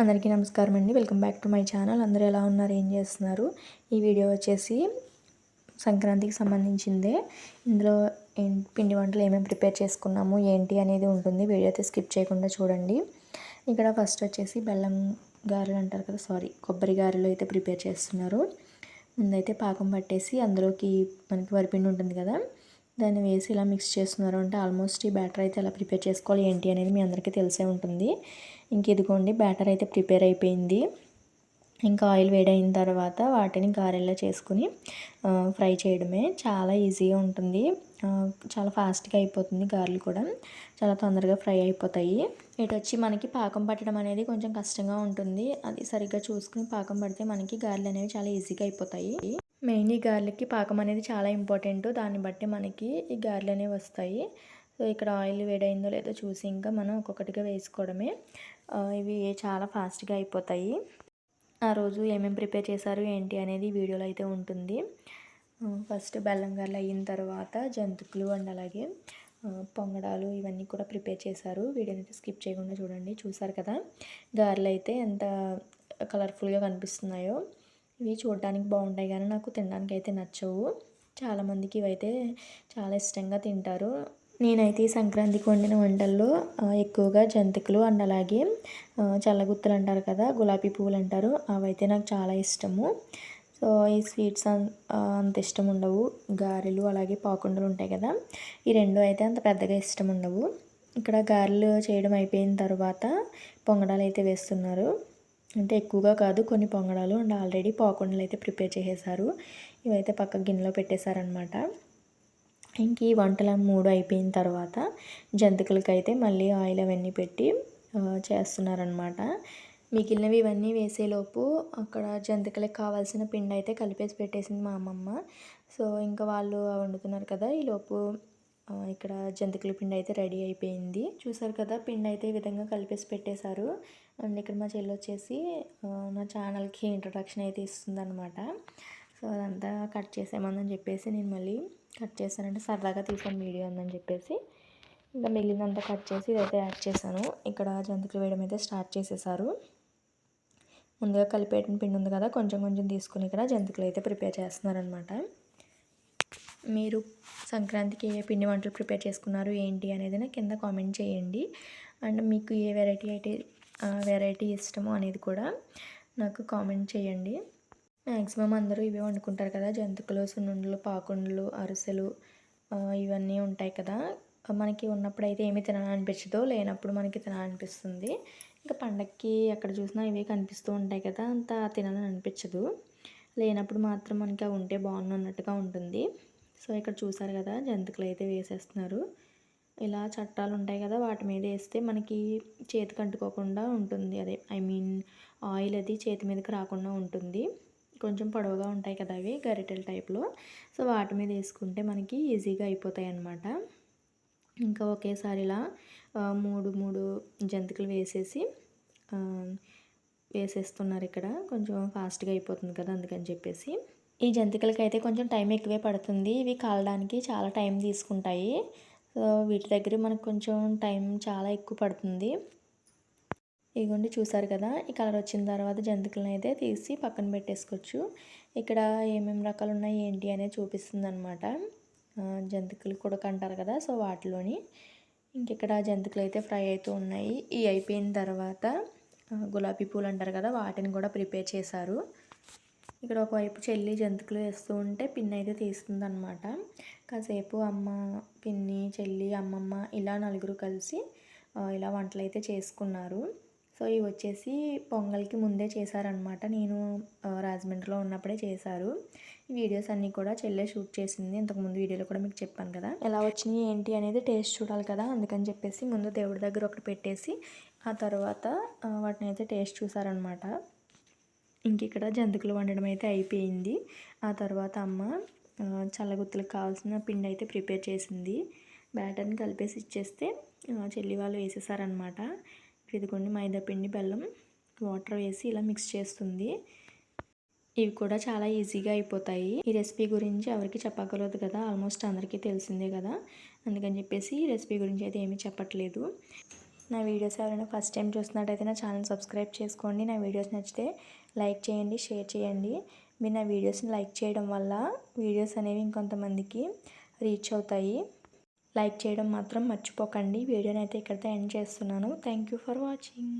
అందరికీ నమస్కారం అండి. Welcome back to my channel. అందరూ ఎలా ఉన్నారు? ఏం చేస్తున్నారు? ఈ వీడియో వచ్చేసి సంక్రాంతికి సంబంధించిందే. ఇందులో ఏం- పిండి వంటలు ఏమేమి ప్రిపేర్ చేసుకున్నాము ఏంటి అనేది ఉంటుంది. వీడియో అయితే స్కిప్ చేయకుండా చూడండి. ఇక్కడ ఫస్ట్ వచ్చేసి బెల్లం గారెలు అంటారు కదా సారీ కొబ్బరి గారెలు అయితే ప్రిపేర్ చేస్తున్నారు. ముందైతే పాకం పట్టేసి అందులోకి మనకి వరిపిండి ఉంటుంది కదా దాన్ని వేసి ఇలా మిక్స్ చేస్తున్నారు అంటే ఆల్మోస్ట్ ఈ బ్యాటర్ అయితే ఎలా ప్రిపేర్ చేసుకోవాలి ఏంటి అనేది మీ అందరికీ తెలిసే ఉంటుంది. ఇంక ఇదిగోండి బ్యాటర్ అయితే ప్రిపేర్ అయిపోయింది. ఇంకా ఆయిల్ వేడైన తర్వాత వాటిని గారెల్లా చేసుకుని ఫ్రై చేయడమే. చాలా ఈజీగా ఉంటుంది. చాలా ఫాస్ట్గా అయిపోతుంది గారెలు కూడా. చాలా తొందరగా ఫ్రై అయిపోతాయి. ఇటు వచ్చి మనకి పాకం పట్టడం అనేది కొంచెం కష్టంగా ఉంటుంది. అది సరిగ్గా చూసుకుని పాకం పడితే మనకి గారెలు అనేవి చాలా ఈజీగా అయిపోతాయి. మెయిన్ ఈ గార్లిక్కి పాకం అనేది చాలా ఇంపార్టెంట్. దాన్ని బట్టి మనకి ఈ గారెలు అనేవి వస్తాయి. సో ఇక్కడ ఆయిల్ వేడైందో లేదో చూసి ఇంకా మనం ఒక్కొక్కటిగా వేసుకోవడమే. ఇవి చాలా ఫాస్ట్గా అయిపోతాయి. ఆ రోజు ఏమేమి ప్రిపేర్ చేశారు ఏంటి అనేది వీడియోలో అయితే ఉంటుంది. ఫస్ట్ బెల్లం గారెలు అయిన తర్వాత జంతికలు అండ్ అలాగే పొంగడాలు ఇవన్నీ కూడా ప్రిపేర్ చేశారు. వీడియోని అయితే స్కిప్ చేయకుండా చూడండి. చూసారు కదా? గారెలు అయితే ఎంత కలర్ఫుల్గా కనిపిస్తున్నాయో. ఇవి చూడడానికి బాగుంటాయి కానీ నాకు తినడానికి అయితే నచ్చవు చాలామందికి ఇవైతే చాలా ఇష్టంగా తింటారు. నేనైతే ఈ సంక్రాంతికి వండిన వంటల్లో ఎక్కువగా జంతికలు అండ్ అలాగే ఆ, చల్లగుత్తలు అంటారు కదా గులాబీ పువ్వులు అంటారు. అవైతే నాకు చాలా ఇష్టము. సో ఈ స్వీట్స్ అంత ఇష్టం ఉండవు. గారెలు అలాగే పాకుండలు ఉంటాయి కదా ఈ రెండు అయితే అంత పెద్దగా ఇష్టం ఉండవు. ఇక్కడ గారెలు చేయడం అయిపోయిన తర్వాత పొంగడాలు అయితే వేస్తున్నారు. అంటే ఎక్కువగా కాదు కొన్ని పొంగడాలు అండ్ ఆల్రెడీ పాకుండలు అయితే ప్రిపేర్ చేసేసారు. ఇవైతే పక్క గిన్నెలో పెట్టేశారనమాట ఇంక ఈ వంటలు మూడు అయిపోయిన తర్వాత జంతికలకి అయితే మళ్ళీ ఆయిల్ అవన్నీ పెట్టి చేస్తున్నారనమాట మిగిలినవి ఇవన్నీ వేసేలోపు అక్కడ జంతికలకు కావాల్సిన పిండి అయితే కలిపేసి పెట్టేసింది మా అమ్మమ్మ. సో ఇంకా వాళ్ళు వండుతున్నారు కదా ఈలోపు ఇక్కడ జంతికల పిండి అయితే రెడీ అయిపోయింది. చూసారు కదా పిండి అయితే ఈ విధంగా కలిపేసి పెట్టేశారు. అండ్ ఇక్కడ మా చెల్లి వచ్చేసి నా ఛానల్కి ఇంట్రొడక్షన్ అయితే ఇస్తుందన్నమాట. సో అదంతా కట్ చేసేయమని చెప్పేసి నేను మళ్ళీ కట్ చేశానంటే సరదాగా తీసాను వీడియో ఉందని చెప్పేసి. ఇంకా మిగిలినంతా కట్ చేసి ఇదైతే యాడ్ చేశాను. ఇక్కడ జంతికలు వేయడం అయితే స్టార్ట్ చేసేసారు ముందుగా కలిపేటిన పిండి ఉంది కదా కొంచెం కొంచెం తీసుకుని ఇక్కడ జంతికలు అయితే ప్రిపేర్ చేస్తున్నారనమాట మీరు సంక్రాంతికి ఏ పిండి వంటలు ప్రిపేర్ చేసుకున్నారు ఏంటి అనేది కింద కామెంట్ చేయండి. అండ్ మీకు ఏ వెరైటీ అయితే వెరైటీ ఇష్టమో అనేది కూడా నాకు కామెంట్ చేయండి. మ్యాక్సిమం అందరూ ఇవే వండుకుంటారు కదా జంతికలు సున్నుండలు పాకుండలు అరిసెలు ఇవన్నీ ఉంటాయి కదా. మనకి ఉన్నప్పుడు అయితే ఏమీ తినాలనిపించదో లేనప్పుడు మనకి తినాలనిపిస్తుంది. ఇంకా పండక్కి ఎక్కడ చూసినా ఇవే కనిపిస్తూ ఉంటాయి కదా అంత తినాలని అనిపించదు లేనప్పుడు మాత్రం మనకి అవి ఉంటే బాగున్నట్టుగా ఉంటుంది. సో ఇక్కడ చూసారు కదా జంతికలు అయితే వేసేస్తున్నారు. ఇలా చట్టాలు ఉంటాయి కదా వాటి మీద వేస్తే మనకి చేతికి అంటుకోకుండా ఉంటుంది. అదే ఐ మీన్ ఆయిల్ అది చేతి మీదకి రాకుండా ఉంటుంది. కొంచెం పొడవుగా ఉంటాయి కదా అవి గరిటెల టైప్లో సో వాటి మీద వేసుకుంటే మనకి ఈజీగా అయిపోతాయి అన్నమాట. ఇంకా ఒకేసారి ఇలా మూడు మూడు జంతికలు వేసేసి వేసేస్తున్నారు ఇక్కడ. కొంచెం ఫాస్ట్గా అయిపోతుంది కదా అందుకని చెప్పేసి. ఈ జంతికలకి అయితే కొంచెం టైం ఎక్కువే పడుతుంది. ఇవి కాలడానికి చాలా టైం తీసుకుంటాయి. సో వీటి దగ్గర మనకు కొంచెం టైం చాలా ఎక్కువ పడుతుంది. ఇదిగోండి చూసారు కదా? ఈ కలర్ వచ్చిన తర్వాత జంతికలను అయితే తీసి పక్కన పెట్టేసుకోవచ్చు. ఇక్కడ ఏమేమి రకాలు ఉన్నాయి ఏంటి అనేది చూపిస్తుంది అనమాట జంతికలు కూడా కంటారు కదా? సో వాటిలోని ఇంక ఇక్కడ జంతికలు అయితే ఫ్రై అవుతూ ఉన్నాయి. ఈ అయిపోయిన తర్వాత గులాబీ పూలు అంటారు కదా? వాటిని కూడా ప్రిపేర్ చేశారు. ఇక్కడ ఒకవైపు చెల్లి జంతికలు వేస్తూ ఉంటే పిన్ని అయితే తీస్తుంది అనమాట కాసేపు అమ్మ పిన్ని చెల్లి అమ్మమ్మ ఇలా నలుగురు కలిసి ఇలా వంటలు అయితే చేసుకున్నారు. సో ఇవి వచ్చేసి పొంగల్కి ముందే చేశారనమాట నేను రాజమండ్రిలో ఉన్నప్పుడే చేశారు. ఈ వీడియోస్ అన్నీ కూడా చెల్లె షూట్ చేసింది. ఇంతకుముందు వీడియోలో కూడా మీకు చెప్పాను కదా. ఎలా వచ్చినాయి ఏంటి అనేది టేస్ట్ చూడాలి కదా. అందుకని చెప్పేసి ముందు దేవుడి దగ్గర ఒకటి పెట్టేసి ఆ తర్వాత వాటిని అయితే టేస్ట్ చూసారనమాట ఇంక ఇక్కడ జంతికలు వండడం అయితే అయిపోయింది. ఆ తర్వాత అమ్మ చల్లగుత్తులకు కావాల్సిన పిండి అయితే ప్రిపేర్ చేసింది. బ్యాటర్ని కలిపేసి ఇచ్చేస్తే చెల్లి వాళ్ళు వేసేసారనమాట ఇదిగోండి మైదా పిండి బెల్లం వాటర్ వేసి ఇలా మిక్స్ చేస్తుంది. ఇవి కూడా చాలా ఈజీగా అయిపోతాయి. ఈ రెసిపీ గురించి ఎవరికి చెప్పగలదు కదా ఆల్మోస్ట్ అందరికీ తెలిసిందే కదా. అందుకని చెప్పేసి ఈ రెసిపీ గురించి అయితే ఏమీ చెప్పట్లేదు. నా వీడియోస్ ఎవరైనా ఫస్ట్ టైం చూస్తున్నట్టయితే నా ఛానల్ సబ్స్క్రైబ్ చేసుకోండి. నా వీడియోస్ నచ్చితే లైక్ చేయండి షేర్ చేయండి. మీరు నా వీడియోస్ని లైక్ చేయడం వల్ల వీడియోస్ అనేవి ఇంకొంతమందికి రీచ్ అవుతాయి. లైక్ చేయడం మాత్రం మర్చిపోకండి. వీడియోని అయితే ఇక్కడితో ఎండ్ చేస్తున్నాను. Thank you for watching.